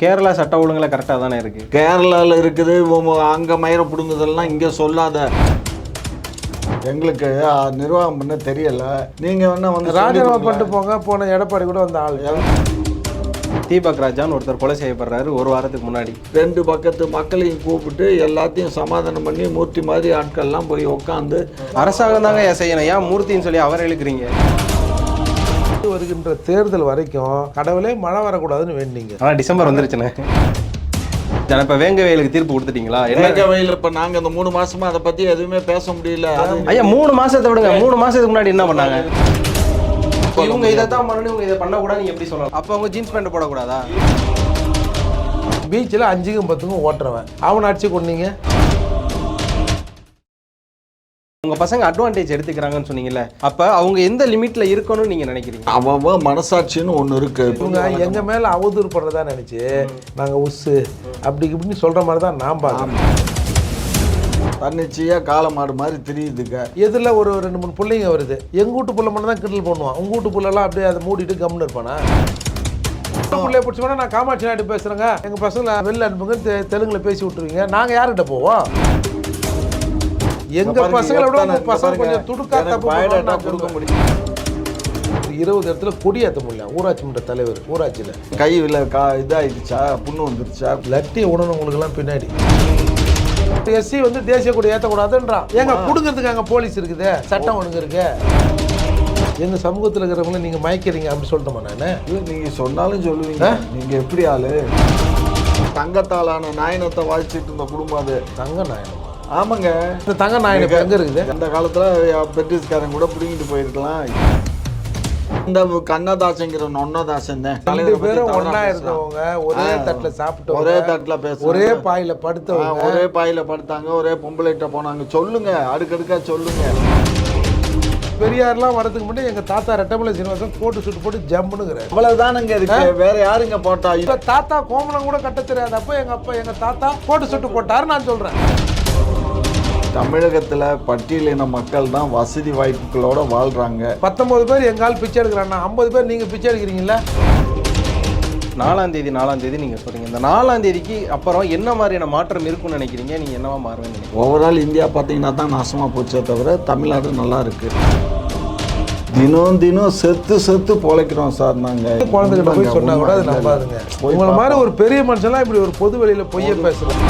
கேரளா சட்ட ஒழுங்குல கரெக்டாக தானே இருக்கு? கேரளாவில் இருக்குது அங்க மயிரை பிடுங்குதெல்லாம் இங்க சொல்லாத. எங்களுக்கு நிர்வாகம் பண்ண தெரியல. நீங்க வேணா வந்து ராஜினாமா. பண்ணிட்டு போங்க போன எடப்பாடி கூட வந்த ஆள். தீபக் ராஜான்னு ஒருத்தர் கொலை செய்யப்படுறாரு ஒரு வாரத்துக்கு முன்னாடி. ரெண்டு பக்கத்து மக்களையும் கூப்பிட்டு எல்லாத்தையும் சமாதானம் பண்ணி மூர்த்தி மாதிரி ஆட்கள்லாம் போய் உட்காந்து அரசாங்கம் தாங்க ஏன் செய்யணும் ஏன் மூர்த்தின்னு சொல்லி அவரை இழுக்கிறீங்க வருகின்ற தேர்தல் வரைக்கும் கடவுளே மழை வரக்கூடாதுன்னு வேண்டிங்க ஆனால் டிசம்பர் வந்துருச்சுண்ணே. ஜன இப்போ வேங்க வயலுக்கு தீர்ப்பு கொடுத்துட்டீங்களா? என்ன? வேங்க வயல் இப்ப நாங்க இந்த மூணு மாசமா அதை பத்தி எதுவுமே பேச முடியல. ஐயா மூணு மாசத்தை விடுங்க. மூணு மாசத்துக்கு முன்னாடி என்ன பண்ணாங்க? இவங்க இதை தான் பண்ணணும் இவங்க இதை பண்ணக்கூடாது நீங்க எப்படி சொல்லலாம் அப்போ அவங்க ஜீன்ஸ் பேண்ட் போடக்கூடாதா? பீச்சில் அஞ்சுக்கும் பத்துக்கும் ஓட்டுறவன். அவனை அடிச்சு கொண்டீங்க? உங்க பசங்க அட்வான்டேஜ் எடுத்துக்கிறாங்கன்னு சொன்னீங்கல்ல அப்ப அவங்க எந்த லிமிட்ல இருக்கணும்னு நீங்க நினைக்கிறீங்க? அவன் அவன் மனசாட்சின்னு ஒண்ணு இருக்கு. இவங்க எங்க மேல அவதூறு பண்றதா நினைச்சு நாங்க உஸ்ஸு அப்படி இப்படின்னு சொல்ற மாதிரி தான் நான் பார்க்கறேன் தன்னிச்சையா காளை மாடு மாதிரி தெரியுதுங்க. எதிரில் ஒரு ரெண்டு மூணு பிள்ளைங்க வருது எங்க வீட்டு புள்ள மட்டும் தான் கிண்டல் பண்ணுவான். உங்க வீட்டு புள்ளெல்லாம் அப்படியே அதை மூடிட்டு கம்முன்னு இருப்பானா? பிள்ளைய பிடிச்சோன்னா நான் காமாட்சி நாயுடு பேசுறேங்க. எங்க பசங்களை வெளில அனுப்புங்க தெ- தெலுங்குல பேசி விட்டுருவீங்க. நாங்க யார்கிட்ட போவோம்? எங்க பசங்களை விட உங்க பசங்க கொஞ்சம் துடுக்கா தப்பு நான் கொடுக்க. முடியும் இருபது இடத்துல கொடியேற்ற முடியல. ஊராட்சி மன்ற தலைவர் ஊராட்சியில். கையில் கா இதாயிடுச்சா? புண்ணு வந்துருச்சா? லட்டி உணவுங்களுக்கெல்லாம் பின்னாடி. எஸ்சி வந்து தேசிய கொடி ஏற்றக்கூடாதுன்றான் ஏங்க கொடுங்கறதுக்கு அங்கே போலீஸ் இருக்குது? சட்டம் ஒழுங்கு இருக்கு. எங்க சமூகத்தில் இருக்கிறவங்கள நீங்க மயக்கிறீங்க அப்படி சொல்லிட்டோமா நான்? இல்ல நீங்க சொன்னாலும் சொல்லுவீங்க. நீங்க எப்படி ஆளு? தங்கத்தாலான நாயனத்தை வாழ்ச்சிட்டு இருந்த குடும்பம் அது. தங்க நாயனம்? ஆமாங்க. இந்த தங்க நாயனம் இப்ப எங்க இருக்குது? அந்த காலத்துல பிரிட்டிஷ்காரன் கூட பிடிங்கிட்டு போயிருக்கலாம். இந்த கண்ணதாசங்கிற நொன்னதாசன் ரெண்டு பேரும் பேசுறான். இருந்தவங்க ஒரே தட்டுல சாப்பிட்டவங்க ஒரே தட்டுல பேசுறாங்க. ஒரே பாயில படுத்தவங்க. ஒரே பாயில படுத்தாங்க ஒரே பொம்பளைகிட்ட போனாங்க. சொல்லுங்க அடுக்கடுக்கா சொல்லுங்க. பெரியார்லாம் வரதுக்கு முன்னாடி எங்க தாத்தா ரெட்டமலை சீனிவாசன் கோட்டு சுட்டு போட்டு ஜம்முனுங்கிறார். அவ்வளவுதானங்க இருக்கு வேற யாருங்க போட்டா இப்ப தாத்தா கோமணம் கூட கட்ட தெரியாத அப்போ எங்க அப்பா எங்க தாத்தா கோட்டு சுட்டு போட்டாரு நான் சொல்றேன். தமிழகத்துல பட்டியலின மக்கள் தான் வசதி வாய்ப்புகளோட வாழ்றாங்க. பத்தொன்பது பேர் எங்க ஆள் பிச்சை எடுக்கிறான்னா ஐம்பது பேர் நீங்க பிச்சை எடுக்கிறீங்களா நாலாம் தேதி நாலாம் தேதி நீங்க சொல்றீங்க. இந்த நாலாம் தேதிக்கு அப்புறம் என்ன மாதிரியான மாற்றம் இருக்கும்னு நினைக்கிறீங்க? நீங்க என்னவா மாறுவேன்னு நினைக்கிறீங்க? ஓவரால் இந்தியா பார்த்தீங்கன்னா தான் நாசமாக போச்சே தவிர தமிழ்நாடு நல்லா இருக்கு. தினம் தினம் செத்து செத்து பொழைக்கிறோம் சார் நாங்கள் குழந்தைகிட்ட போய் சொன்னா கூட அது நம்பாதுங்க. உங்களை மாதிரி ஒரு பெரிய மனுஷன்லாம் இப்படி ஒரு பொது வெளியில பொய்ய பேசுறேன்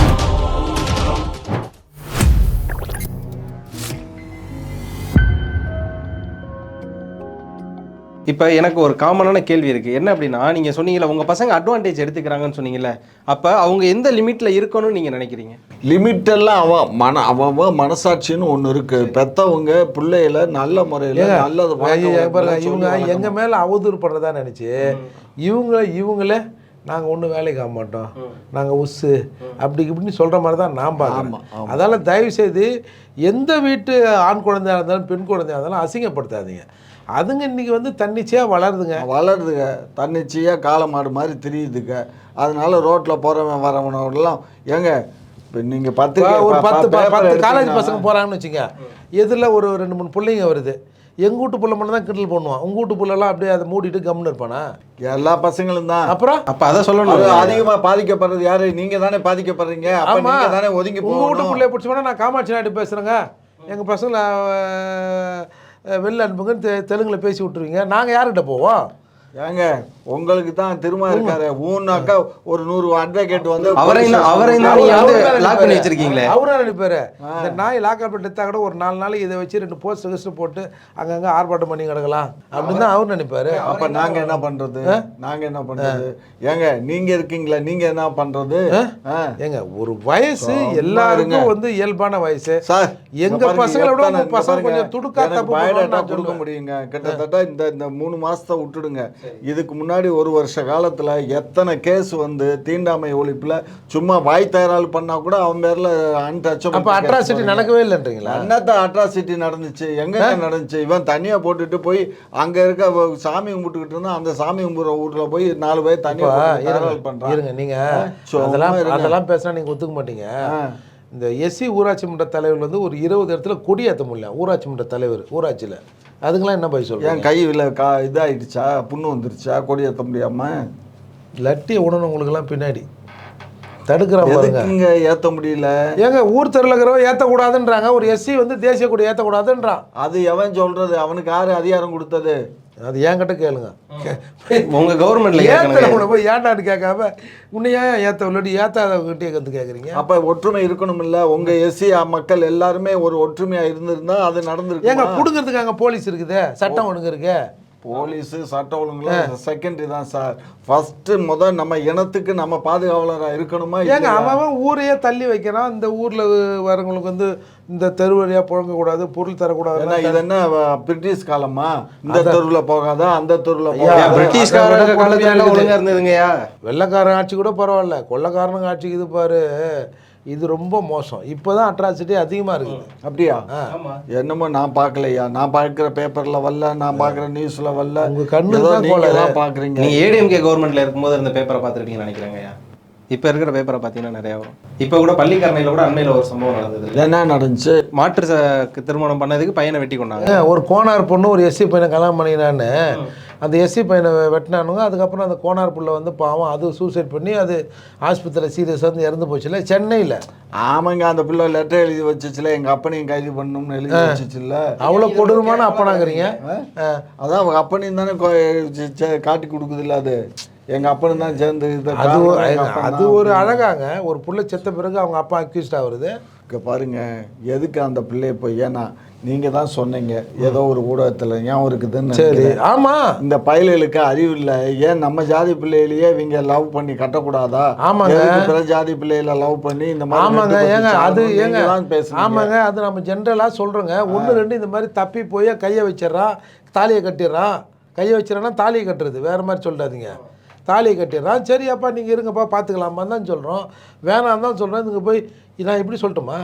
இப்போ எனக்கு ஒரு காமனான கேள்வி இருக்கு. என்ன அப்படின்னா நீங்க சொன்னீங்கல்ல உங்க பசங்க அட்வான்டேஜ் எடுத்துக்கிறாங்கன்னு சொன்னீங்கல்ல அப்ப அவங்க எந்த லிமிட்ல இருக்கணும்னு நீங்க நினைக்கிறீங்க? லிமிட் எல்லாம் அவன் மன அவன் மனசாட்சின்னு ஒன்று இருக்கு. பெத்தவங்க பிள்ளைகளை நல்ல முறையில் சொல்லி இவங்க வளர்க்கணும். எங்க மேல அவதூறு பண்றதா நினைச்சு இவங்க இவங்களே நாங்க ஒண்ணும் வேலைக்கு ஆக மாட்டோம். நாங்க உஸ்ஸு அப்படி இப்படின்னு சொல்ற மாதிரி தான் நான் பார்க்குறேன் ஆமா, ஆமா. அதால தயவு செய்து எந்த வீட்டு ஆண் குழந்தையா இருந்தாலும் பெண் குழந்தையா இருந்தாலும் அசிங்கப்படுத்தாதீங்க. அதுங்க இன்னைக்கு வந்து தன்னிச்சையா வளருதுங்க. வளருதுங்க. தன்னிச்சையாக காளை மாடு மாதிரி தெரியுதுங்க. அதனால ரோட்டில் போகிறவன் வரவனோடலாம் ஏங்க இப்போ நீங்கள் பத்து ஒரு பத்து ப- பத்து காலேஜ் பசங்க போறாங்கன்னு வச்சுங்க. எதிரில் ஒரு ரெண்டு மூணு பிள்ளைங்க வருது. எங்க வீட்டு புள்ள மட்டும் தான் கிண்டல் பண்ணுவான். உங்க வீட்டு புள்ளெல்லாம் அப்படியே அதை மூடிட்டு கம்முன்னு இருப்பானா? எல்லா பசங்களும் தான். அப்புறம்? அப்ப அதை சொல்லணும். அது அதிகமா பாதிக்கப்படுறது யாரு? நீங்க தானே பாதிக்கப்படுறீங்க. அப்ப ஆமா. நீங்க தானே ஒதுங்கி உங்க வீட்டு பிள்ளைய பிடிச்சோம்னா நான் காமாட்சி நாயுடு பேசுறேங்க. எங்க பசங்களை வெளில அனுப்புங்கன்னு தெ- தெலுங்கில் பேசி விட்ருவீங்க நாங்கள் யார்கிட்ட போவோம்? ஏங்க உங்களுக்கு தான் திரும்ப இருக்காரு. ஊன்னாக்கா ஒரு நூறு அட்வொகேட் வந்து அவரை அவரை லாக் பண்ணி வச்சிருக்கீங்களே? அவரும் நினைப்பாரு இந்த நாய் லாக்கப் எடுத்தா கூட ஒரு நாலு நாளைக்கு இதை வச்சு ரெண்டு போஸ்ட் கிஸ்ட் போட்டு அங்கங்க ஆர்ப்பாட்டம் பண்ணி கிடக்கலாம். அப்படின்னு தான் அவர் நினைப்பாரு. அப்ப நாங்க என்ன பண்றது? நாங்க என்ன பண்றது? ஏங்க நீங்க இருக்கீங்களா நீங்க என்ன பண்றது? ஆ. ஏங்க ஒரு வயசு எல்லாருக்கும் வந்து இயல்பான வயசு. சார் எங்க இங்க பாருங்க, பசங்களை விட பசங்க கொஞ்சம் துடுக்கா எனக்கு தப்பு கொடுக்க. முடியுங்க. கிட்டத்தட்ட இந்த இந்த மூணு மாசத்தை விட்டுடுங்க. இதுக்கு முன்னாடி ஒரு வருஷ காலத்துல எத்தனை கேஸ் வந்து தீண்டாமை ஒழிப்புல சும்மா வாய் தயாரால் பண்ணா கூட அவன் பேர்ல அன்டச்சபிள் அப்ப அட்ராசிட்டி நடக்கவே இல்லைன்றீங்களா? என்னத்த அட்ராசிட்டி நடந்துச்சு? எங்க நடந்துச்சு? இவன் தனியா போட்டுட்டு போய் அங்க இருக்க சாமி கும்பிட்டுக்கிட்டு இருந்தா அந்த சாமி கும்பிடுற ஊர்ல போய் நாலு பேர் தனியா இப்ப போட்டு இருங்க, தகராறு பண்றான். இருங்க நீங்க சும்மா அதெல்லாம் இருங்க. அதெல்லாம் பேசினா நீங்க ஒத்துக்க மாட்டீங்க. இந்த எஸ்சி ஊராட்சி மன்ற தலைவர் வந்து ஒரு இருபது இடத்துல கொடியேற்ற முடியல. ஊராட்சி மன்ற தலைவர் ஊராட்சியில. அதுக்கெல்லாம் என்ன போய் சொல்றீங்க ஏன் கையில் கா இதாயிடுச்சா? புண்ணு வந்துருச்சா? கொடி ஏற்ற முடியாம லட்டியை உணவுங்களுக்கெல்லாம் பின்னாடி. தடுக்கிறான் பாருங்க. ஏத்த முடியல? ஏங்க ஊர் தெருவில் இருக்கிறவன் ஏற்றக்கூடாதுன்றாங்க ஒரு எஸ்சி வந்து தேசிய கொடி ஏற்றக்கூடாதுன்றான் அது எவன் சொல்றது? அவனுக்கு யாரு அதிகாரம் கொடுத்தது? அது என்கிட்ட கேளுங்க. உங்க கவர்மெண்ட்ல கேட்கணுங்க. ஏற்றவனை போய் ஏன்டான்னு கேட்காம உன்னை ஏன் ஏற்ற இல்லாட்டி ஏற்றாதவங்கிட்டே கற்று கேட்குறீங்க அப்ப ஒற்றுமை இருக்கணும்ல உங்க எஸ்சி மக்கள் எல்லாருமே ஒரு ஒற்றுமையா இருந்திருந்தா அது ஏங்க நடந்திருக்கு பிடுங்கிறதுக்கு அங்கே போலீஸ் இருக்குதே? சட்டம் ஒழுங்கு இருக்கு. போலீஸ் சட்ட ஒழுங்குல செகண்டரி தான் சார். ஃபர்ஸ்ட் முத நம்ம இனத்துக்கு நம்ம பாதுகாவலரா இருக்கணுமா ஏங்க? அவன் ஊரையே தள்ளி வைக்கிறான். இந்த ஊரில் வரவங்களுக்கு வந்து இந்த தெரு வழியாக புழங்கக்கூடாது பொருள் ஏன்னா தரக்கூடாது இது என்ன பிரிட்டிஷ் காலமா? இந்த தெருவுல போகாத? அந்த தெருவுல போகாத? பிரிட்டிஷ்காரங்க காலத்துல எல்லாம் கொடுமையா ஒழுங்கா இருந்ததுங்கய்யா. வெள்ளைக்காரன் ஆட்சி கூட பரவாயில்ல. கொள்ளைக்காரனுங்க ஆட்சிக்கு இது பாரு. இது ரொம்ப மோசம். இப்போ தான் அட்ராசிட்டி அதிகமாக இருக்குது. அப்படியா? ஆமா. என்னமோ நான் பார்க்கலையா? நான் பார்க்குற பேப்பர்ல வரல நான் பார்க்குற நியூஸ்ல வரல. உங்க கண்ணு தான் நீங்க கோளாறு. தான் பாக்குறீங்க நீங்க ஏடிஎம்கே கவர்மெண்ட்ல இருக்கும்போது இருந்த பேப்பரை பார்த்துருப்பீங்கன்னு நினைக்கிறேங்கய்யா. இப்ப இருக்கிற பேப்பரை பார்த்தீங்கன்னா நிறைய வரும். இப்ப கூட பள்ளிக்கரணையில கூட அண்மையில ஒரு சம்பவம் நடந்தது. என்ன நடந்துச்சு? மாற்று ச- திருமணம் பண்ணதுக்கு பையனை வெட்டி கொண்டாங்க. ஒரு கோனார் பொண்ணு ஒரு எஸ்சி பையனை கல்யாணம் பண்ணினான்னு அந்த எஸ்சி பையனை வெட்டினானுங்க. அதுக்கப்புறம் அந்த கோனார் புள்ள வந்து பாவம் அது சூசைட் பண்ணி அது ஆஸ்பத்திரியில் சீரியஸாக வந்து இறந்து போச்சுல சென்னையில். ஆமாங்க அந்த பிள்ளை லெட்டர் எழுதி வச்சுச்சுல எங்க அப்பனையும் கைது பண்ணணும்னு எழுதி வச்சுச்சுல அவ்வளோ கொடூரமான அப்பனாங்கிறீங்க. அதான் அவங்க அப்பனையும் தானே காட்டி கொடுக்குதுல்ல அது. எங்க அப்பனும் தான் சேர்ந்து அது அப்பன் அது ஒரு அழகாங்க. ஒரு புள்ள செத்த பிறகு அவங்க அப்பா அக்யூஸ்ட் ஆகுறது. இங்க பாருங்க எதுக்கு அந்த பிள்ளைய போய் ஏன்னா நீங்க தான் சொன்னீங்க. ஏதோ ஒரு ஊடகத்துல ஏன் இருக்குதுன்னு சரி. ஆமாம் இந்த பயலுகளுக்கு அறிவு இல்ல. ஏன் நம்ம ஜாதி பிள்ளையிலேயே இவங்க லவ் பண்ணி கட்டக்கூடாதா? ஆமாங்க. பிற ஜாதி பிள்ளைகளை லவ் பண்ணி இந்த மாதிரி ஆமாங்க. ஏங்க அது ஏங்க பேசுனீங்க. ஆமாங்க. அது நம்ம ஜென்ரலாக சொல்கிறோங்க ஒன்று ரெண்டு இந்த மாதிரி தப்பி போய் கையை வச்சிடறான் தாலியை கட்டிடுறான். கையை வச்சிடறான்னா தாலியை கட்டுறது. வேறு மாதிரி சொல்லிடாதீங்க தாலியை கட்டிடுறான். சரி அப்பா நீங்கள் இருங்கப்பா பார்த்துக்கலாமா தான் சொல்கிறோம் வேணாம் தான் சொல்கிறோம் இதுங்க போய் நான் எப்படி சொல்லட்டுமா?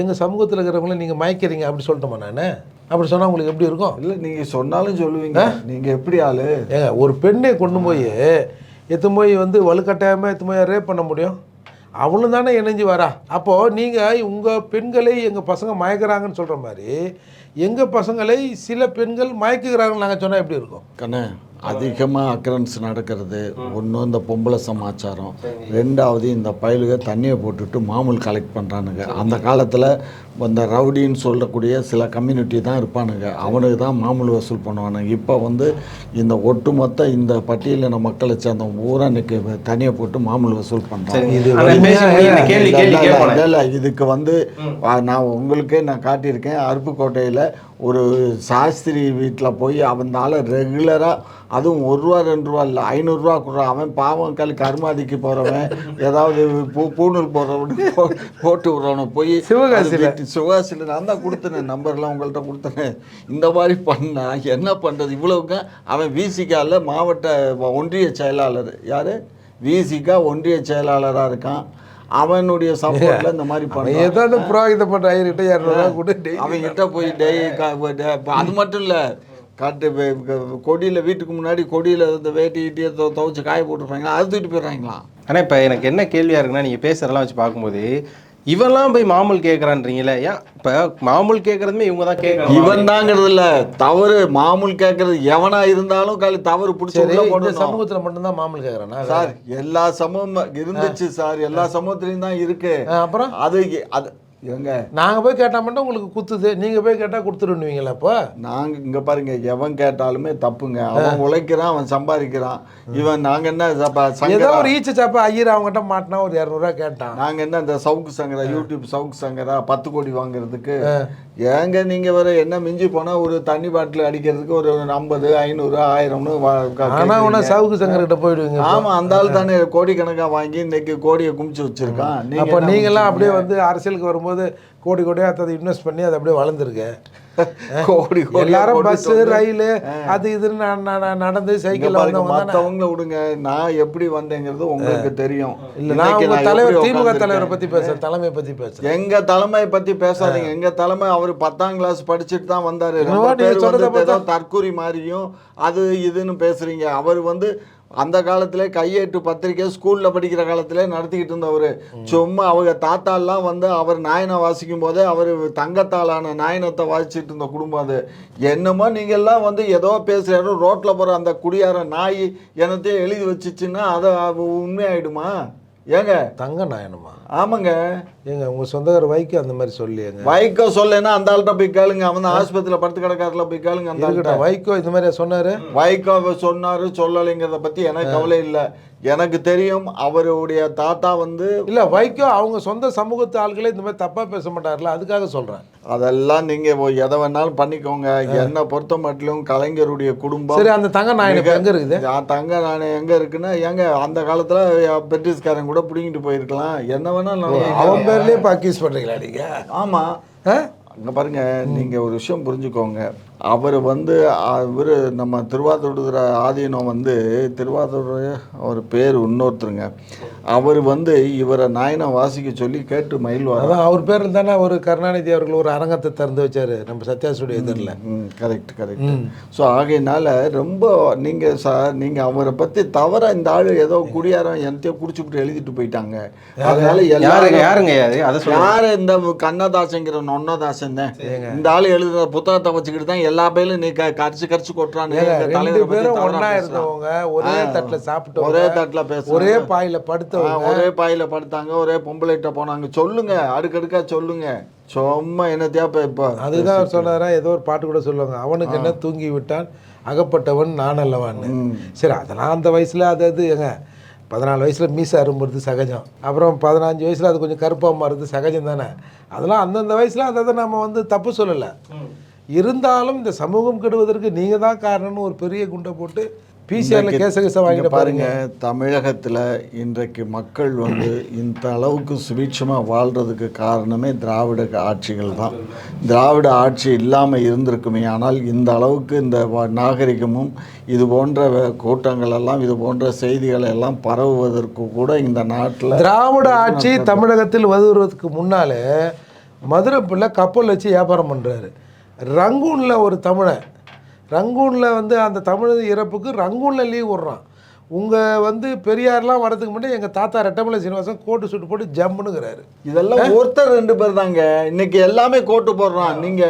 எங்கள் சமூகத்தில் இருக்கிறவங்கள நீங்கள் மயக்கிறீங்க அப்படி சொல்லட்டுமா நான்? அப்படி சொன்னால் உங்களுக்கு எப்படி இருக்கும்? இல்ல நீங்க சொன்னாலும் சொல்லுவீங்க. நீங்க எப்படி ஆளு? ஏங்க ஒரு பெண்ணை கொண்டு போய் எத்து போய் வந்து வலுக்கட்டாயமாக எத்து போய் ரேப் பண்ண முடியும்? அவளும் தானே இணைஞ்சு வரா. அப்போது நீங்கள் உங்கள் பெண்களை எங்கள் பசங்க மயக்கிறாங்கன்னு சொல்கிற மாதிரி எங்கள் பசங்களை சில பெண்கள் மயக்குகிறாங்கன்னு நாங்கள் சொன்னால் எப்படி இருக்கும்? கண்ணே அதிகமாக அக்கரன்ஸ் நடக்கிறது. ஒன்று இந்த பொம்பளை சமாச்சாரம். ரெண்டாவது இந்த பயலுக தண்ணியை போட்டுட்டு மாமூல் கலெக்ட் பண்ணுறானுங்க அந்த காலத்தில் இந்த ரவுடின்னு சொல்லக்கூடிய சில கம்யூனிட்டி தான் இருப்பானுங்க. அவனுக்கு தான் மாமூல் வசூல் பண்ணுவானுங்க. இப்போ வந்து இந்த ஒட்டுமொத்த இந்த பட்டியலின மக்களை சேர்ந்த ஊரா இன்னைக்கு தண்ணியை போட்டு மாமூல் வசூல் பண்ணுறாங்க இது பேசி முடிய இந்த கேள்வி கேள்வி கேட்போம். இல்ல, இல்ல, இதுக்கு வந்து நான் உங்களுக்கே நான் காட்டியிருக்கேன். அருப்புக்கோட்டையில் ஒரு சாஸ்திரி வீட்டில் போய் அவன் ஆளை ரெகுலராக அதுவும் ஒரு ரூபா ரெண்டு ரூபா இல்லை ஐநூறுரூவா கொடுறான் அவன் பாவம் கல் கருமாதிக்கு போகிறவன் ஏதாவது பூ பூணூல் போடுறவனுக்கு போ போட்டு விட்றவனை போய் சிவகாசியில. சிவகாசியில் நான் தான் கொடுத்தேன் நம்பர்லாம் உங்கள்கிட்ட கொடுத்தேன். இந்த மாதிரி பண்ணா என்ன பண்ணுறது இவ்வளவுக்கு அவன் விசிகால மாவட்ட ஒன்றிய செயலாளர். யார்? விசிகா ஒன்றிய செயலாளராக இருக்கான். அவனுடைய சப்போர்ட்ல இந்த மாதிரி பண்ணான் ஏதாவது புரோகிதம் பண்ணுற ஐயர்கிட்ட இரநூறுவா கொடுத்து அவங்க கிட்ட போய் டெய் அது மட்டும் இல்லை காட்டு கொடியில வீட்டுக்கு முன்னாடி கொடியில இந்த வேட்டி இட்டியை துவைச்சு காய போட்டுருப்பாங்க அது தூக்கிட்டு போயிடுறாங்களாம் ஆனா இப்ப எனக்கு என்ன கேள்வியா இருக்குன்னா நீங்க பேசுறதெல்லாம் வச்சு பார்க்கும்போது இவன்லாம் போய் மாமூல் கேட்கறான்றீங்களே ஏன் இப்ப மாமூல் கேட்கறதுமே இவங்க தான் கேட்கணும் இவன் தாங்கிறது இல்ல. தவறு மாமூல் கேட்கறது எவனா இருந்தாலும் காலி தவறு பிடிச்சி சமூகத்தில் மட்டும்தான் மாமூல் கேட்குறேன்னா சார் எல்லா சமூகம் இருந்துச்சு சார். எல்லா சமூகத்திலையும் தான் இருக்கு. அப்புறம்? அது அது எங்க? நாங்கள் போய் கேட்டால் மட்டும் உங்களுக்கு குத்துது. நீங்கள் போய் கேட்டால் கொடுத்துருவீங்களா அப்போ? நாங்க இங்க பாருங்க எவன் கேட்டாலுமே தப்புங்க. அவன் உழைக்கிறான் அவன் சம்பாதிக்கிறான். இவன் நாங்க என்ன ஏதோ ஒரு ஈச்ச சாப்பா ஐயர் அவங்ககிட்ட மாட்டினா ஒரு இரநூறுவா கேட்டான். நாங்க என்ன இந்த சவுக்கு சங்கரா யூடியூப் சவுக்கு சங்கரா பத்து கோடி வாங்குறதுக்கு? ஏங்க நீங்க வேற என்ன மிஞ்சி போனா ஒரு தண்ணி பாட்டில் அடிக்கிறதுக்கு ஒரு ஐம்பது ஐநூறு ஆயிரம்னு ஆனால் கேக்குறீங்க. சவுக்கு சங்கர்கிட்ட போயிடுவீங்க ஆமா அந்த ஆள் தானே கோடிக்கணக்கா வாங்கி இன்னைக்கு கோடியை குமிச்சு வச்சிருக்கான். அப்போ நீங்களாம் அப்படியே? வந்து அரசியலுக்கு வரும்போது கோடி கோடியாக அதை இன்வெஸ்ட் பண்ணி அது அப்படியே வளர்ந்துருக்கு. கோடி கோடியா எல்லாரும் வந்து- ரயில் அது இதுன்னு நடந்து தானே. மத்தவங்கள விடுங்க நான் எப்படி வந்தேங்கிறது உங்களுக்கு தெரியும். இல்லை தலைவர் திமுக. தலைவரை பற்றி பேசுகிறேன் தலைமையை பற்றி பேசுகிறேன் எங்க தலைமையை பத்தி பேசாதீங்க. எங்க தலைமை அவர் பத்தாம் கிளாஸ் படிச்சுட்டு தான் வந்தாரு. தற்கூரி மாதிரியும் அது இதுன்னு பேசுறீங்க. அவர் வந்து அந்த காலத்திலே கையெட்டு பத்திரிக்கை ஸ்கூல்ல படிக்கிற காலத்திலே நடத்திக்கிட்டு இருந்தவர். சும்மா அவங்க தாத்தாலாம் வந்து அவர் நாயனை வாசிக்கும் போதே அவர் தங்கத்தாலான நாயனத்தை வாசிச்சுட்டு இருந்த குடும்பம் அது. என்னமோ நீங்கெல்லாம் வந்து ஏதோ பேசுறாரு ரோட்ல போற அந்த குடியார நாய் என்னத்தையும் எழுதி வச்சிச்சின்னா அது உண்மையாயிடுமா? ஏங்க? தங்க நாயனமா ஆமாங்க. ஏங்க உங்க சொந்தக்கார வைக்கு அந்த மாதிரி சொல்லியேங்க. வைகோ சொல்லேன்னா அந்த ஆள்கிட்ட போய் கேளுங்க. அவன் ஆஸ்பத்திரியில படுத்து கிடக்காருல போய் கேளுங்க அந்த ஆள்கிட்ட. இருக்கட்டும் வைகோ இந்த மாதிரி சொன்னாரு? வைகோ சொன்னாரு சொல்லலைங்கிறத பத்தி எனக்கு கவலை இல்லை. எனக்கு தெரியும் அவருடைய தாத்தா வந்து இல்ல வைகோ அவங்க சொந்த சமூகத்து ஆள்களே இந்த மாதிரி தப்பா பேச மாட்டார்ல அதுக்காக சொல்றேன். அதெல்லாம் நீங்க ஓ- எதை வேணாலும் பண்ணிக்கோங்க. என்னை பொறுத்த மட்டும் கலைஞருடைய குடும்பம் சரி அந்த தங்க இப்ப எங்க இருக்குது? தங்க நாணயம் எங்க இருக்குன்னா எங்க அந்த காலத்துல பிரிட்டிஷ்காரன் கூட பிடிங்கிட்டு போயிருக்கலாம். என்ன வேணாலும். அவன் பேர்லயே இப்ப அக்யூஸ் பண்றீங்களா நீங்க? ஆமா. ஆ? அங்க பாருங்க நீங்க ஒரு விஷயம் புரிஞ்சுக்கோங்க. அவர் வந்து இவர் நம்ம திருவாரூர் ஆதீனம் வந்து திருவாரூர் அவர் பேர் இன்னொருத்தருங்க. அவர் வந்து இவரை நாயனம் வாசிக்க சொல்லி கேட்டு மயில் வர அதான் அவர் பேர்ல தானே ஒரு கருணாநிதி அவர்கள் ஒரு அரங்கத்தை திறந்து வச்சாரு நம்ம சத்யாசுடைய எதிரில். ம் கரெக்ட் கரெக்ட் ஸோ ஆகையினால ரொம்ப நீங்கள் சார் நீங்கள் அவரை பற்றி தவற இந்த ஆள் ஏதோ குடியாரம் என்னத்தையோ குடிச்சுட்டு எழுதிட்டு போயிட்டாங்க. அதனால யாருங்க யாருங்க? யாரு இந்த கண்ணதாசங்கிற நொன்னதாசன் தான். இந்த ஆள் எழுதுற புத்தகத்தை வச்சுக்கிட்டு தான் எல்லா பேரும் நீ க- கரிச்சு கரிச்சு கொட்டுறான்னு எங்க ரெண்டு பேரும் பேசுறான். இருந்தவங்க ஒரே தட்டுல சாப்பிட்டவங்க ஒரே தட்டுல பேசுறாங்க. ஒரே பாயில படுத்தவங்க. ஒரே பாயில படுத்தாங்க ஒரே பொம்பளைகிட்ட போனாங்க. சொல்லுங்க அடுக்கடுக்கா சொல்லுங்க. சும்மா என்னத்தையா இப்ப இப்போ அதுதான் அவர் சொன்னாரா ஏதோ ஒரு பாட்டு கூட சொல்லுவாங்க. அவனுக்கு என்ன தூங்கி விட்டான் அகப்பட்டவன் நான் அல்லவான்னு. சரி அதெல்லாம் அந்த வயசுல அது அது ஏங்க. பதினாலு வயசுல மீசை அரும்புறது சகஜம். அப்புறம் பதினஞ்சு வயசுல அது கொஞ்சம் கருப்பாக மாறுறது சகஜம் தானே. அதெல்லாம் அந்தந்த வயசுல அதை நம்ம வந்து தப்பு சொல்லலை. இருந்தாலும் இந்த சமூகம் கெடுவதற்கு நீங்க தான் காரணம்னு ஒரு பெரிய குண்டை போட்டு பிசிஆர்ல கேச கேச வாங்கிட்டு பாருங்க தமிழகத்துல இன்றைக்கு மக்கள் வந்து இந்த அளவுக்கு சுபீட்சமா வாழ்றதுக்கு காரணமே திராவிட ஆட்சிகள் தான். திராவிட ஆட்சி இல்லாம இருந்திருக்குமே ஆனால் இந்த அளவுக்கு இந்த நாகரிகமும் இது போன்ற கூட்டங்கள் எல்லாம் இது போன்ற செய்திகள் எல்லாம் பரவுவதற்கு கூட இந்த நாட்டுல திராவிட ஆட்சி தமிழகத்தில் வருவதற்கு முன்னாலே மதுரை பிள்ளை கப்பல் வச்சு வியாபாரம் பண்ணுறாரு ரங்கூனில் ஒரு தமிழன் ரங்கூனில் வந்து அந்த தமிழ் இறப்புக்கு ரங்கூனில் லீவ் விட்றான். உங்கள் வந்து பெரியார்லாம் வரதுக்கு முன்னாடி எங்கள் தாத்தா ரெட்டமலை சீனிவாசன் கோட்டு சுட்டு போட்டு ஜம்முனுங்கிறாரு இதெல்லாம் ஒருத்தர் ரெண்டு பேர் தாங்க இன்னைக்கு எல்லாமே கோட்டு போடுறான். நீங்க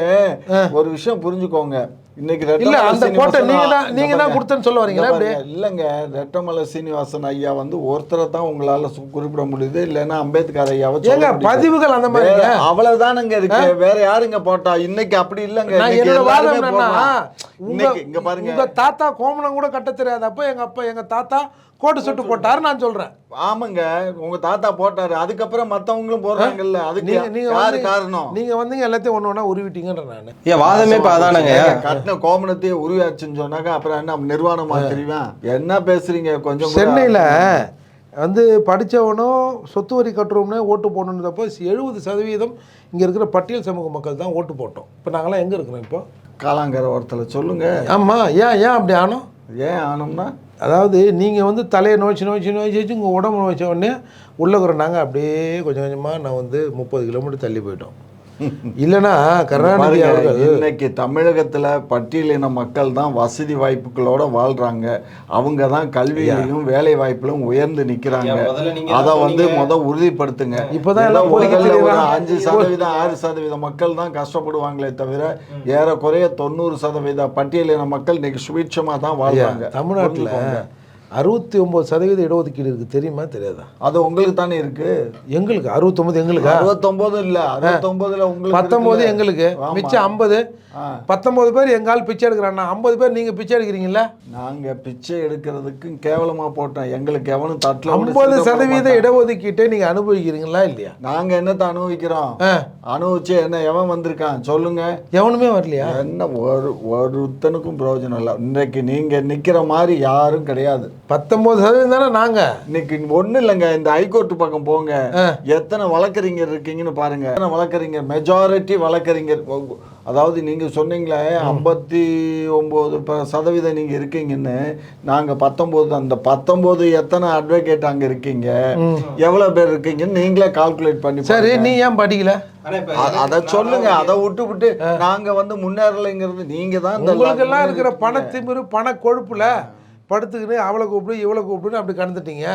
ஒரு விஷயம் புரிஞ்சுக்கோங்க. இன்னைக்கு இல்ல, அந்த கோட்டை நீங்க தான்- நீங்க தான். கொடுத்தேன்னு சொல்ல வரீங்களா. இல்லைங்க ரெட்டமலை சீனிவாசன் ஐயா வந்து ஒருத்தரை தான் உங்களால குறிப்பிட முடியுது. இல்லைன்னா அம்பேத்கர் ஐயாவை சொல்ல ஏங்க. பதிவுகள் அந்த வேற- அவ்வளவுதானுங்க இருக்கு வேற யாருங்க போட்டா? இன்னைக்கு அப்படி இல்லைங்க. என்னோட வாதம் என்னன்னா இங்க பாருங்க. உங்க தாத்தா கோமணம் கூட கட்ட தெரியாத. அப்ப எங்க அப்பா எங்க தாத்தா கோட்டு சுட்டு போட்டாரு நான் சொல்றேன். ஆமாங்க உங்க தாத்தா போட்டாரு. அதுக்கப்புறம் மத்தவங்களும் போடுறாங்கல்ல அதுக்கு நீங்க யாரு காரணம்? நீங்க வந்தீங்க எல்லாத்தையும் ஒண்ணு ஒண்ணா உருவிட்டீங்கன்ற நானு. ஏன் வாதமே இப்போ அதானங்க. கட்டின கோமணத்தையே உருவாச்சுன்னு சொன்னாக்க அப்புறம் என்ன நிர்வாணமா தெரியுமா? என்ன பேசுறீங்க? கொஞ்சம் கூட- சென்னையில் வந்து படித்தவனும் சொத்து வரி கட்டுறோம்னே ஓட்டு போடணுன்றப்போ எழுபது சதவீதம் இங்கே இருக்கிற பட்டியல் சமூக மக்கள் தான் ஓட்டு போட்டோம். இப்போ நாங்களாம் எங்கே இருக்கிறோம் இப்போ? காலாங்கர ஓரத்தில் சொல்லுங்க. ஆமாம் ஏன் ஏன் அப்படி ஆனோம்? ஏன் ஆனோம்னா அதாவது நீங்கள் வந்து தலையை நோய்ச்சி நோய்ச்சி நோய்ச்சி வச்சு உங்கள் உடம்பு நோய்ச்ச உடனே உள்ளே நாங்கள் அப்படியே கொஞ்சம் கொஞ்சமாக நான் வந்து முப்பது கிலோமீட்டர் தள்ளி போயிட்டோம். இல்லைன்னா கருணாநிதி அவர்கள் இன்னைக்கு தமிழகத்துல பட்டியலின மக்கள் தான் வசதி வாய்ப்புகளோட வாழ்றாங்க அவங்க தான் கல்வியிலையும் வேலை வாய்ப்பிலும் உயர்ந்து நீங்க அதை வந்து. முத உறுதிப்படுத்துங்க இப்பதான் எல்லாம் ஒரு. அஞ்சு சதவீதம் ஆறு சதவீத மக்கள் தான் கஷ்டப்படுவாங்களே தவிர ஏறக்குறைய தொண்ணூறு சதவீத பட்டியலின மக்கள் இன்னைக்கு சுபீட்சமா தான் வாழ்றாங்க தமிழ்நாட்டில். அறுபத்தி ஒம்பது சதவீத இடஒதுக்கீடு இருக்குது தெரியுமா தெரியாதா? அது உங்களுக்கு தானே இருக்கு. எங்களுக்கு அறுபத்தொம்பது எங்களுக்கா? அறுபத்தொன்பது இல்ல அறுபத்தொன்பதுல உங்களுக்கு பத்தொம்போது? எங்களுக்கு. மிச்சம் ஐம்பது. பத்தொம்போது பேர் எங்கால் பிச்சை எடுக்கிறான்னா ஐம்பது பேர் நீங்கள் பிச்சை எடுக்கிறீங்களா நாங்க பிச்சை எடுக்கிறதுக்கும் கேவலமா போட்டோம். எங்களுக்கு எவனும் தட்டுல ஐம்பது சதவீத. இடஒதுக்கீட்டை நீங்கள் அனுபவிக்கிறீங்களா இல்லையா? நாங்க என்னத்தை அனுபவிக்கிறோம்? அனுபவிச்சு என்ன எவன் வந்திருக்கான்? சொல்லுங்க. எவனுமே வரலையா? என்ன ஒரு ஒருத்தனுக்கும் பிரயோஜனம் இல்லை. இன்றைக்கு நீங்க நிக்கிற மாதிரி யாரும் கிடையாது. பத்தொம்போது சதவீதம் தானே நாங்கள் இன்னைக்கு ஒண்ணு இல்லைங்க. இந்த ஹைகோர்ட் பக்கம் போங்க. எத்தனை வழக்கறிஞர் இருக்கீங்கன்னு பாருங்க. எத்தனை வழக்கறிஞர்? மெஜாரிட்டி வழக்கறிஞர். அதாவது நீங்க சொன்னீங்களே ஐம்பத்தி ஒன்பது சதவீதம் நீங்க இருக்கீங்கன்னு. நாங்க பத்தொன்பது அந்த பத்தொன்பது எத்தனை அட்வொகேட் அங்க இருக்கீங்க? எவ்வளவு பேர் இருக்கீங்கன்னு நீங்களே கால்குலேட் பண்ணி சரி. நீ ஏன் படிக்கல? அத சொல்லுங்க. அதை விட்டு விட்டு நாங்க வந்து முன்னேறலைங்கிறது நீங்க தான் இந்த இருக்கிற பணத்திமிரு பண கொழுப்புல படுத்துக்கின்னு அவளை கூப்பிடு இவளை கூப்பிடுன்னு அப்படி கடந்துட்டீங்க.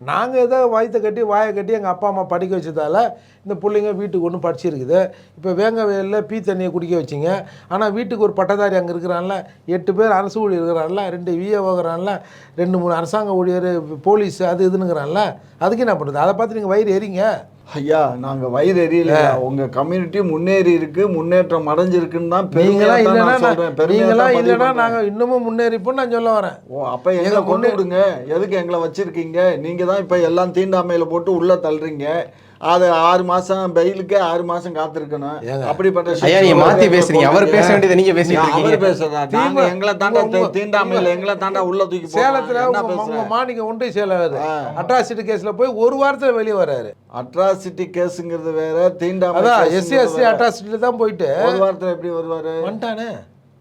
நாங்கள் ஏதோ வயிற்ற கட்டி வாயை கட்டி எங்கள் அப்பா அம்மா படிக்க வச்சதால இந்த பிள்ளைங்க வீட்டுக்கு ஒன்று படிச்சிருக்குது. இப்போ வேங்க வயலில் பீ தண்ணியை குடிக்க வச்சிங்க. ஆனால் வீட்டுக்கு ஒரு பட்டதாரி அங்கே இருக்கிறான்ல எட்டு பேர் அரசு ஊழியர் இருக்கிறான்ல ரெண்டு விஏ ஓகிறான்ல ரெண்டு மூணு அரசாங்க ஊழியர் போலீஸ் அது இதுன்னுங்கிறான்ல. அதுக்கு என்ன பண்ணுறது அதை பார்த்து நீங்கள் வயிறு எறிங்க ஐயா நாங்க வயிறு எரியல உங்க கம்யூனிட்டி முன்னேறி இருக்கு முன்னேற்றம் அடைஞ்சிருக்குன்னு தான் பெருமையா நான் சொல்றேன். பெருமையா இல்லைன்னா. நாங்கள் இன்னமும் முன்னேறிப்போம் நான் சொல்ல வரேன். ஓ அப்ப எங்களை கொண்டு விடுங்க. எதுக்கு எங்களை வச்சிருக்கீங்க? நீங்க தான் இப்ப எல்லாம் தீண்டாமையில போட்டு உள்ள தள்ளுறீங்க. அது ஆறு மாசம் பெயிலுக்கே ஆறு மாசம் காத்திருக்கணும். அப்படிப்பட்ட ஐயா நீங்க மாத்தி பேசுறீங்க. அவர் பேச வேண்டியதை நீங்க பேசிட்டு அவர் இருக்கீங்க பேசுறா நாங்க எங்களை தாண்டா தீ- தீண்டாமையில எங்களை தாண்டா உள்ள தூக்கி. சேலத்தில் உங்க மாணிக்க ஒன்றை செயலாளர். அட்ராசிட்டி கேஸில் போய் ஒரு வாரத்தில் வெளியே வராரு. அட்ராசிட்டி கேஸுங்கிறது வேற தீண்டாமை அதான் எஸ்சி எஸ்சி வேற. அட்ராசிட்டியில் தான் போயிட்டு. ஒரு வாரத்துல எப்படி வருவாரு? வந்துட்டானே.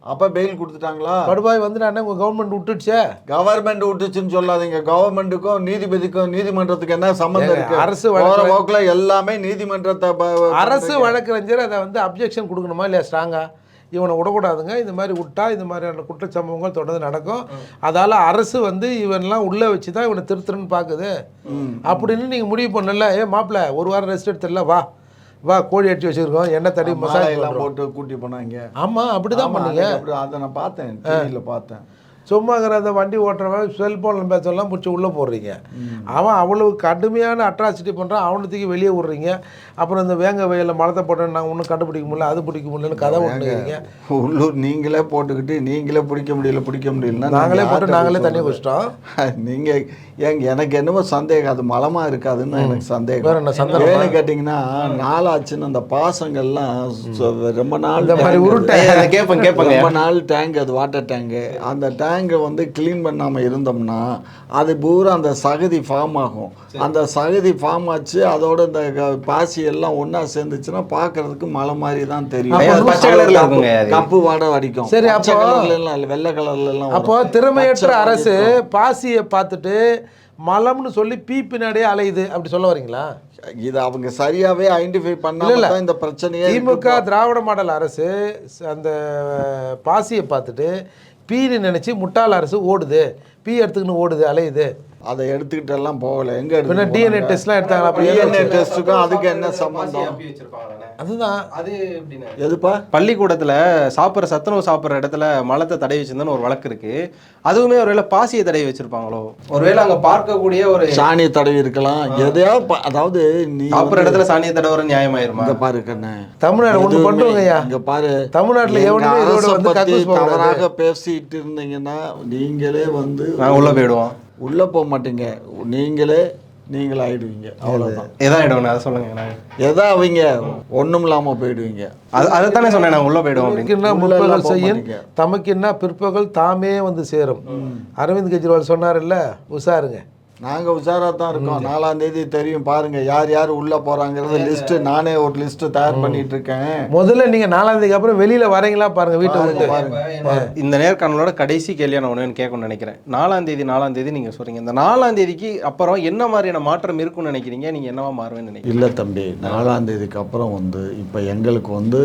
அப்ப பெயில் கொடுத்துட்டாங்களா? படுபாய் வந்து நான் உங்கள் கவர்மெண்ட் விட்டுடுச்சே? கவர்மெண்ட் விட்டுச்சுன்னு சொல்லாதீங்க. கவர்மெண்ட்டுக்கும் நீதிபதிக்கும் நீதிமன்றத்துக்கு என்ன சம்பந்தம் ஏங்க, இருக்கு? அரசு வழக்குல- போக்குல எல்லாமே நீதிமன்றத்தை அரசு வழக்கறிஞர் அதை வந்து அப்ஜெக்ஷன் கொடுக்கணுமா இல்லையா ஸ்ட்ராங்கா இவனை விடக்கூடாதுங்க. இந்த மாதிரி விட்டா இந்த மாதிரியான குற்றச்சம்பவங்கள் தொடர்ந்து நடக்கும். அதால அரசு வந்து இவன்லாம் உள்ளே வச்சு தான் இவனை திருத்துறன்னு பார்க்குது அப்படின்னு நீங்கள் முடிவு பண்ணல. ஏ மாப்பிள்ள ஒரு வாரம் ரெஸ்ட் எடுத்துடல வா. வா கோழி அடிச்சு வச்சிருக்கோம். எண்ணெய் தடவி மாலை மசாஜ் எல்லாம் போட்டு கூட்டி போனாங்க. ஆமாம் அப்படி தான் பண்ணீங்க. அதை நான் பார்த்தேன் டிவியில் பார்த்தேன். சும்மா இருக்கிற அந்த வண்டி ஓட்டுறவன் செல்ஃபோனில் பேசலாம் பிடிச்சி உள்ளே போடுறீங்க. அவன் அவ்வளவு கடுமையான அட்ராசிட்டி பண்ணுறான் அவனை தூக்கி வெளியே விடுறீங்க. அப்புறம் இந்த வேங்க வயலில் மலத்தை போட்டேன் நாங்கள் ஒன்றும் கண்டுபிடிக்க முடியல அது பிடிக்க முடியலன்னு கதை விட்டுருக்கீங்க உள்ளூர் நீங்களே போட்டுக்கிட்டு நீங்களே பிடிக்க முடியல பிடிக்க முடியலன்னா நாங்களே நாங்க போட்டு நாங்களே தண்ணி? குடிச்சிட்டோம். நீங்க ஏங்க எனக்கு என்னமோ சந்தேகம். அது மலமா இருக்காதுன்னு எனக்கு வேற சந்தேகம். என்ன சந்தேகமா? ஏன்னு கேட்டிங்கன்னா நாளாச்சுன்னு அந்த பாசங்கள்லாம் ரொம்ப நாள் உருட்டை. கேட்பேன் கேட்பேங்க ரொம்ப நாள் டேங்க் அது வாட்டர் டேங்கு. அந்த டேங்கை வந்து க்ளீன் பண்ணாமல் இருந்தோம்னா அது பூரா அந்த சகதி ஃபார்ம் ஆகும். அந்த சகதி ஃபார்ம் ஆச்சு அதோட இந்த பாசி எல்லாம் ஒன்றா சேர்ந்துச்சுன்னா பார்க்கறதுக்கு மலை மாதிரி தான் தெரியும். கப்பு- வாடை வடிக்கும். சரி, அப்போ- வெள்ளை கலர்ல எல்லாம் அப்போ. திறமையற்ற அரசு. பாசியை பார்த்துட்டு மலம்னு சொல்லி பீ பின்னாடியே அலையுது அப்படி சொல்ல வரீங்களா இது அவங்க சரியாவே ஐடென்டிஃபை. தான் இந்த பிரச்சனையே திமுக. திராவிட மாடல் அரசு அந்த பாசியை பார்த்துட்டு பீன்னு நினைச்சு முட்டாள் அரசு ஓடுது பீ எடுத்துக்கின்னு ஓடுது அலையுது அதை எடுத்துக்கிட்டு எல்லாம் போகல. எங்க எடுத்து டிஎன்ஏ டெஸ்ட்லாம் எடுத்தாங்களா? டிஎன்ஏ? டெஸ்ட்டுக்கும் அதுக்கு என்ன சம்பந்தம்? அதுதான். அது எதுப்பா? பள்ளிக்கூடத்துல சாப்பிட்ற சத்துணவு சாப்பிட்ற இடத்துல மலத்தை தடவி வச்சிருந்தோன்னு ஒரு வழக்கு இருக்கு. அதுவுமே ஒருவேளை பாசியை தடவி வச்சிருப்பாங்களோ? ஒருவேளை அங்க பார்க்கக்கூடிய ஒரு சாணி தடவி இருக்கலாம். எதையோ ப- அதாவது நீ சாப்பிட்ற இடத்துல சாணியை தடவுற நியாயமாயிருமா? இங்க பாரு கண்ணு. தமிழ்நாடு ஒண்ணு எதுவுமே- பண்ணுவோங்க ஐயா இங்க பாரு. தமிழ்நாட்டுல போகக்கூடாது. தவறாக பேசிட்டு இருந்தீங்கன்னா நீங்களே வந்து நாங்க உள்ள போயிடுவோம். உள்ள போக மாட்டீங்க. நீங்களே நீங்கள் ஆயிடுவீங்க. அவ்வளவுதான். எதான் ஆயிடுவோம் அதை சொல்லுங்க நான் எதா அவங்க ஒண்ணும் இல்லாம போயிடுவீங்க. அது அதைத்தானே சொன்னேன் நான் உள்ள போயிடுவோம் எல்லாம் முற்பகல் போக செய்யும் மாட்டீங்க. தமக்கின்னா பிற்பகல் தாமே வந்து சேரும். அரவிந்த் கெஜ்ரிவால் சொன்னார்ல உஷாருங்க. நாங்க உஷாரா தான் இருக்கோம் நாலாம் தேதி தெரியும். பாருங்க யார் யார் உள்ள போறாங்கிறது லிஸ்ட் நானே ஒரு லிஸ்ட் தயார் பண்ணிட்டு இருக்கேன் முதல்ல நீங்க நாலாம் தேதிக்கு அப்புறம் வெளியில வரீங்களா? பாருங்க வீட்டை விட்டு. இந்த நேர்காணலோட கடைசி கேள்வியை நான் ஒன்று கேட்கணும்னு நினைக்கிறேன். நாலாம் தேதி நாலாம் தேதி நீங்க சொல்றீங்க. இந்த நாலாம் தேதிக்கு அப்புறம் என்ன மாதிரியான மாற்றம் இருக்கும்னு நினைக்கிறீங்க? நீங்க என்னவா மாறுவேன்னு நினைக்கிறீங்க? இல்லை தம்பி நாலாம் தேதிக்கு அப்புறம் வந்து இப்போ எங்களுக்கு வந்து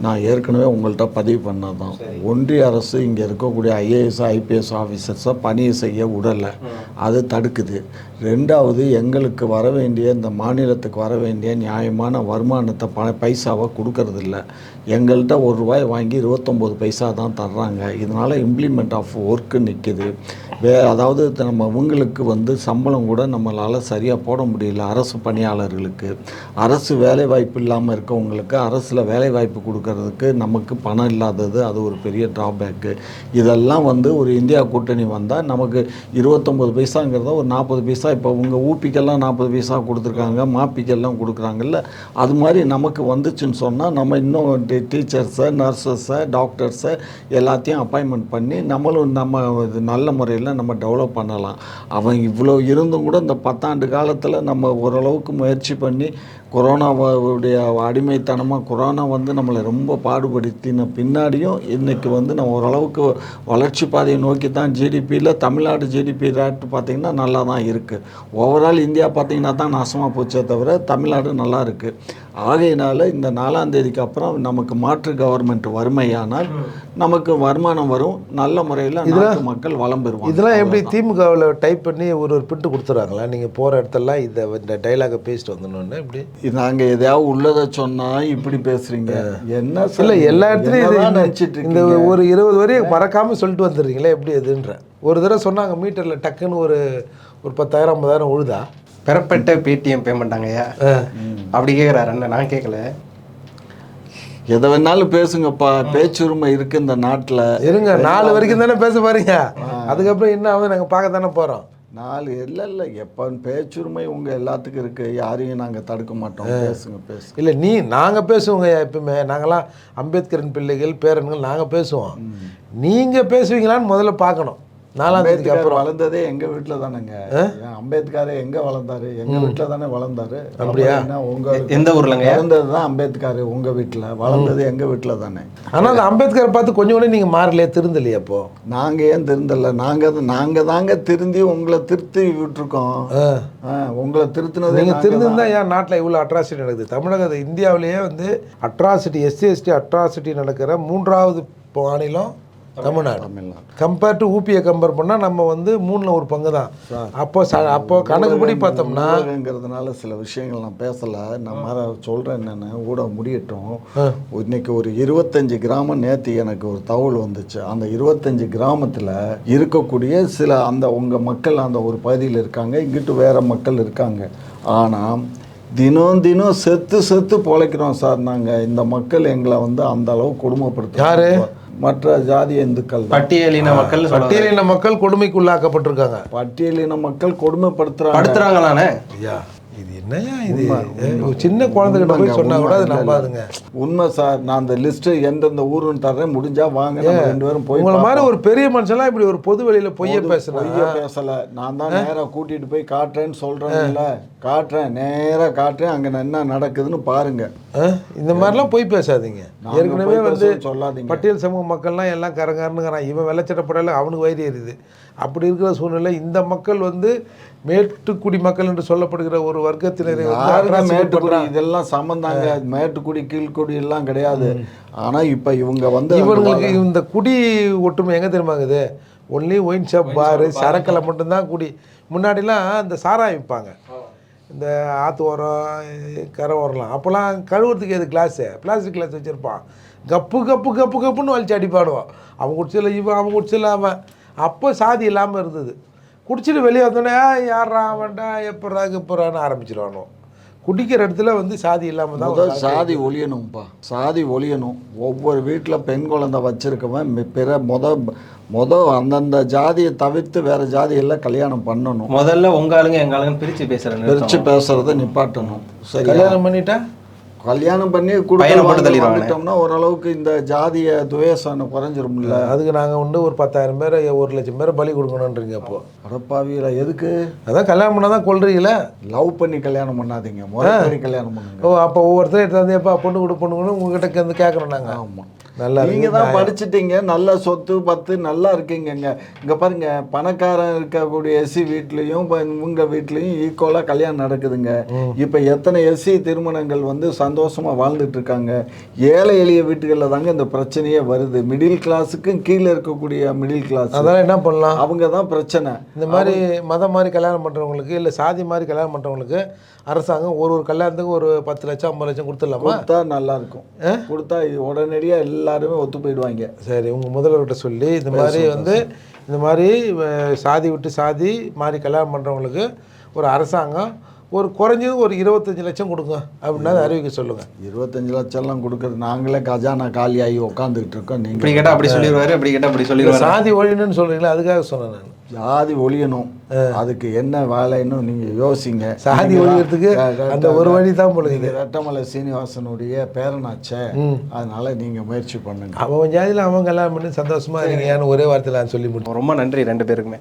நான் ஏற்கனவே உங்கள்கிட்ட பதிவு பண்ணதான் ஒன்றிய அரசு இங்கே இருக்கக்கூடிய ஐஏஎஸ் ஐபிஎஸ் ஆஃபீஸர்ஸை பணியை செய்ய விடலை அது தடுக்குது. ரெண்டாவது எங்களுக்கு வர வேண்டிய இந்த மாநிலத்துக்கு வர வேண்டிய நியாயமான வருமானத்தை பண பைசாவை கொடுக்கறதில்ல. எங்கள்கிட்ட ஒரு ரூபாய் வாங்கி இருபத்தொம்போது பைசா தான் தர்றாங்க. இதனால் இம்ப்ளிமெண்ட் ஆஃப் ஒர்க்கு நிற்கிது வே அதாவது நம்ம இவங்களுக்கு வந்து சம்பளம் கூட நம்மளால் சரியாக போட முடியல அரசு பணியாளர்களுக்கு. அரசு வேலை வாய்ப்பு இல்லாமல் இருக்கவங்களுக்கு அரசில் வேலை வாய்ப்பு கொடுக்கறதுக்கு நமக்கு பணம் இல்லாதது அது ஒரு பெரிய ட்ராபேக்கு இதெல்லாம் வந்து ஒரு இந்தியா கூட்டணி வந்தால் நமக்கு இருபத்தொம்பது பைசாங்கிறத ஒரு நாற்பது பைசா இப்போ உங்கள் ஊப்பிக்கெல்லாம் நாற்பது பைசா கொடுத்துருக்காங்க மாப்பிக்கெல்லாம் கொடுக்குறாங்கல்ல அது மாதிரி நமக்கு வந்துச்சுன்னு சொன்னால் நம்ம இன்னும் டீச்சர்ஸை நர்சஸை டாக்டர்ஸை எல்லாத்தையும் அப்பாயின்மெண்ட் பண்ணி நம்மளும் நம்ம இது நல்ல முறையில் நம்ம டெவலப் பண்ணலாம்? அவன் இவ்வளோ இருந்தும் கூட இந்த பத்தாண்டு காலத்தில் நம்ம ஓரளவுக்கு முயற்சி பண்ணி கொரோனாவுடைய அடிமைத்தனமாக கொரோனா வந்து நம்மளை ரொம்ப பாடுபடுத்தின பின்னாடியும் இன்றைக்கி வந்து நம்ம ஓரளவுக்கு வளர்ச்சி பாதையை நோக்கி தான் ஜிடிபியில் தமிழ்நாடு ஜிடிபி ரேட் பார்த்திங்கன்னா நல்லா தான் இருக்குது ஓவரால் இந்தியா பார்த்திங்கன்னா தான் நாசமாக போச்சே தவிர தமிழ்நாடு நல்லா இருக்குது ஆகையினால இந்த நாலாம் தேதிக்கு அப்புறம் நமக்கு மாற்று கவர்மெண்ட் வறுமையானால் நமக்கு வருமானம் வரும். நல்ல முறையில் நாட்டு மக்கள் வளம் பெறுவாங்க. இதெல்லாம் எப்படி திமுகவில் டைப் பண்ணி ஒரு ஒரு பிட்டு கொடுத்துறாங்களா? நீங்கள் போகிற இடத்தெல்லாம் இதை இந்த டைலாகை பேசிட்டு வந்துடணுன்னு எப்படி? நாங்க எதையாவது உள்ளதை சொன்னா இப்படி பேசுறீங்க. என்ன இல்லை எல்லா இடத்துலையும் நினைச்சிட்டு இந்த ஒரு இருபது வரையும் மறக்காமல் சொல்லிட்டு வந்துடுறீங்களே எப்படி எதுன்ற ஒரு தடவை சொன்னாங்க மீட்டரில் டக்குன்னு ஒரு ஒரு பத்தாயிரம் ஐம்பதாயிரம் உழுதா? பெறப்பட்ட பேடிஎம் பேமெண்ட் ஐயா. அப்படி கேட்குறாரு அண்ணன் நான் கேட்கல எதை வேணாலும் பேசுங்கப்பா பேச்சுரிமை இருக்கு இந்த நாட்டுல. இருங்க நாலு வரைக்கும் தானே பேச பாருங்க அதுக்கப்புறம் என்ன ஆகுது? நாங்கள் பார்க்க தானே போகிறோம் நாலு இல்லை இல்லை எப்போ பேச்சுரிமை உங்க எல்லாத்துக்கும் இருக்கு. யாரையும் நாங்க தடுக்க மாட்டோம். பேசுங்க பேசுங்க. இல்லை நீ நாங்கள் பேசுவோங்க எப்பவுமே நாங்களாம் அம்பேத்கரின் பிள்ளைகள் பேரன்கள் நாங்கள் பேசுவோம். நீங்கள் பேசுவீங்களான்னு முதல்ல பார்க்கணும். நாலாம் தேதிக்கு அப்புறம் வளர்ந்ததே எங்க வீட்டுல தானேங்க. அம்பேத்கர் எங்க வளர்ந்தாரு? எங்க வீட்டுல தானே வளர்ந்தாரு. அப்படியா? உங்க எந்த ஊர்லங்க? வளர்ந்தது தான் அம்பேத்கர் உங்க வீட்டுல வளர்ந்தது எங்க வீட்டுல தானே. ஆனால் அந்த அம்பேத்கர் பார்த்து கொஞ்சம் கூட நீங்கள் மாறலையே? திருந்தலையே அப்போ? நாங்க ஏன் திருந்தல? நாங்க தான்- நாங்க தாங்க திருந்தி உங்களை திருத்தி விட்டுருக்கோம். உங்களை திருத்தினதே நீங்கள் நாங்க திருந்திருந்தா ஏன் நாட்டில் இவ்வளோ அட்ராசிட்டி நடக்குது? தமிழக இந்தியாவிலேயே வந்து அட்ராசிட்டி எஸ்சி எஸ்டி அட்ராசிட்டி நடக்கிற மூன்றாவது மாநிலம் தமிழ்நாடு. கம்பேர் டு ஊபியை கம்பேர் பண்ணால் நம்ம வந்து மூணில் ஒரு பங்கு தான் அப்போ ச அப்போ கணக்குப்படி பார்த்தோம்னா ஊடகங்கிறதுனால சில விஷயங்கள் நான் பேசல. நான் மாற சொல்றேன் என்னன்னு. ஊடகம் முடியட்டும். இன்னைக்கு ஒரு இருபத்தஞ்சு கிராமம் நேத்து எனக்கு ஒரு தகவல் வந்துச்சு. அந்த இருபத்தஞ்சு கிராமத்துல இருக்கக்கூடிய சில அந்த உங்க மக்கள் அந்த ஒரு பகுதியில் இருக்காங்க. இங்கிட்டு வேற மக்கள் இருக்காங்க. ஆனா தினம் தினம் செத்து செத்து பொழைக்கிறோம் சார் நாங்க. இந்த மக்கள் எங்களை வந்து அந்த அளவு கொடுமைப்படுத்த யாரு? மற்ற ஜாதி இந்துக்கள். பட்டியலின மக்கள் பட்டியலின மக்கள் கொடுமைக்குள்ளாக்கப்பட்டிருக்காங்க. பட்டியலின மக்கள் கொடுமைப்படுத்துறாங்க. படுத்துறாங்களானே? ஐயா. இது என்னையா இது? சின்ன குழந்தைகிட்ட போய் சொன்னா கூட அது நம்பாதுங்க. உண்மை சார் நான் அந்த லிஸ்ட் எந்தெந்த ஊருன்னு தர்றேன் முடிஞ்சா வாங்க ரெண்டு பேரும் போய் உங்களை மாதிரி ஒரு பெரிய மனுஷன்லாம் இப்படி ஒரு பொது வெளியில பொய்ய பேசுனா? பொய்ய பேசல. நான் தான் நேரா கூட்டிட்டு போய் காட்டுறேன்னு சொல்றேன்ல. காட்டுறேன் நேரா காட்டுறேன் அங்க என்ன நடக்குதுன்னு பாருங்க. ஆ? இந்த மாதிரிலாம் பொய் பேசாதீங்க. ஏற்கனவே வந்து சொல்லாதீங்க. பட்டியல் சமூக மக்கள்லாம் எல்லாம் கரங்காரனுங்கிறான் இவன் வெள்ளச்சட்டப்படையில் அவனுக்கு வயிறு எரியுது அப்படி இருக்கிற சூழ்நிலை இந்த மக்கள் வந்து மேட்டுக்குடி மக்கள் என்று சொல்லப்படுகிற ஒரு வர்க்கத்தினரை மேட்டுக்குடி. இதெல்லாம் சம்பந்தாங்க மேட்டுக்குடி கீழ்க்குடி எல்லாம் கிடையாது. ஆனா இப்ப இவங்க வந்து இவங்களுக்கு இந்த குடி ஒற்றுமை எங்கே தெரியுமாங்குது ஒன்லி ஒயின் ஷாப் பாரு சரக்கில் மட்டும்தான் குடி. முன்னாடிலாம் இந்த சாராயம் விற்பாங்க இந்த ஆற்று ஓரம் கரை ஓரம்லாம் அப்போல்லாம் கழுவுறதுக்கு எது கிளாஸு பிளாஸ்டிக் கிளாஸ் வச்சுருப்பான். கப்பு கப்பு கப்பு கப்புன்னு வலிச்சு அடிப்பாடுவான் அவன் குடிச்சில இவன் அவன் குடிச்சில அவன். அப்போ சாதி இல்லாமல் இருந்தது. குடிச்சிட்டு வெளியே வந்தோடனே யாரா அவன்டா? எப்படா எப்படான்னு ஆரம்பிச்சிருவானோ குடிக்கிற இடத்துல வந்து சாதி இல்லாமல் தான் சாதி ஒழியணும்ப்பா சாதி ஒழியணும். ஒவ்வொரு வீட்டில் பெண் குழந்தை வச்சிருக்கவன் பிற முத முத அந்தந்த ஜாதியை தவிர்த்து வேற ஜாதியெல்லாம் கல்யாணம் பண்ணணும். முதல்ல உங்க ஆளுங்க எங்க ஆளுங்க பிரிச்சு பேசுறேன் பிரிச்சு பேசுறத நிப்பாட்டணும். சரி கல்யாணம் பண்ணிட்டா? கல்யாணம் பண்ணி பையனை குடும்பம் போட்டு தள்ளிடுவாங்க. வந்துட்டோம்னா ஓரளவுக்கு இந்த ஜாதிய துவேஷம் குறைஞ்சிரும்ல. அதுக்கு நாங்கள் வந்து ஒரு பத்தாயிரம் பேரை ஒரு லட்சம் பேரை பலி கொடுக்கணுன்றீங்க அப்போ. அடப்பாவியில எதுக்கு? அதான் கல்யாணம் பண்ணால் தான் கொள்றீங்களே? லவ் பண்ணி கல்யாணம் பண்ணாதீங்க. முறைப்படி கல்யாணம் பண்ணுங்க. ஓ அப்போ ஒவ்வொருத்தரும் எடுத்தாந்து எப்பா பொண்ணு கொடு பொண்ணு கொடு உங்ககிட்ட வந்து கேட்குறோம் நாங்கள் ஆமா. நல்லா நீங்க தான் படிச்சிட்டீங்க. நல்ல சொத்து பத்து நல்லா இருக்கீங்கங்க. இங்க பாருங்க பணக்காரன் இருக்கக்கூடிய எஸ்சி வீட்லயும் இப்ப உங்க வீட்லயும் ஈக்குவலா கல்யாணம் நடக்குதுங்க. இப்ப எத்தனை எஸ்சி திருமணங்கள் வந்து சந்தோஷமா வாழ்ந்துட்டு இருக்காங்க? ஏழை எளிய வீட்டுகள்ல தாங்க இந்த பிரச்சனையே வருது. மிடில் கிளாஸுக்கும் கீழே இருக்கக்கூடிய மிடில் கிளாஸ் அதெல்லாம் என்ன பண்ணலாம்? அவங்க தான் பிரச்சனை. இந்த மாதிரி மதம் மாதிரி கல்யாணம் பண்ணுறவங்களுக்கு இல்லை சாதி மாதிரி கல்யாணம் பண்ணுறவங்களுக்கு அரசாங்கம் ஒரு ஒரு கல்யாணத்துக்கு ஒரு பத்து லட்சம் ஐம்பது லட்சம் கொடுத்துடலாமா? கொடுத்தா நல்லா இருக்கும். கொடுத்தா இது உடனடியா எல்லாருமே ஒத்து போயிடுவாங்க. சரி உங்கள் முதல்வர்கிட்ட சொல்லி இந்த மாதிரி வந்து இந்த மாதிரி சாதி விட்டு சாதி மாதிரி கல்யாணம் பண்ணுறவங்களுக்கு ஒரு அரசாங்கம் ஒரு குறைஞ்சது ஒரு இருபத்தஞ்சு லட்சம் கொடுங்க அப்படின்னா அறிவிக்க சொல்லுங்கள் இருபத்தஞ்சு லட்சம்லாம் கொடுக்குறது நாங்களே கஜானா காலியாகி உட்காந்துக்கிட்டு இருக்கோம் நீங்க இப்படி கேட்டா அப்படி சொல்லிடுவாரு அப்படி கேட்டா அப்படி சொல்லிடுவாரு. சாதி ஒழியணும்னு சொல்கிறீங்களா அதுக்காக சொன்னேன் நான். ஜாதி ஒழியணும். அதுக்கு என்ன வேலைன்னு நீங்க யோசிங்க. சாதி ஒழியறதுக்கு அந்த ஒரு வழி தான் போல நீங்க ரெட்டமலை சீனிவாசனுடைய பேரனாச்சே அதனால நீங்க முயற்சி பண்ணுங்க. அவன் ஜாதியில் அவன் கல்யாணம் பண்ணி சந்தோஷமா இருக்கீங்கன்னு ஒரே வார்த்தையில் நான் சொல்லி முடியும் ரொம்ப நன்றி ரெண்டு பேருக்குமே.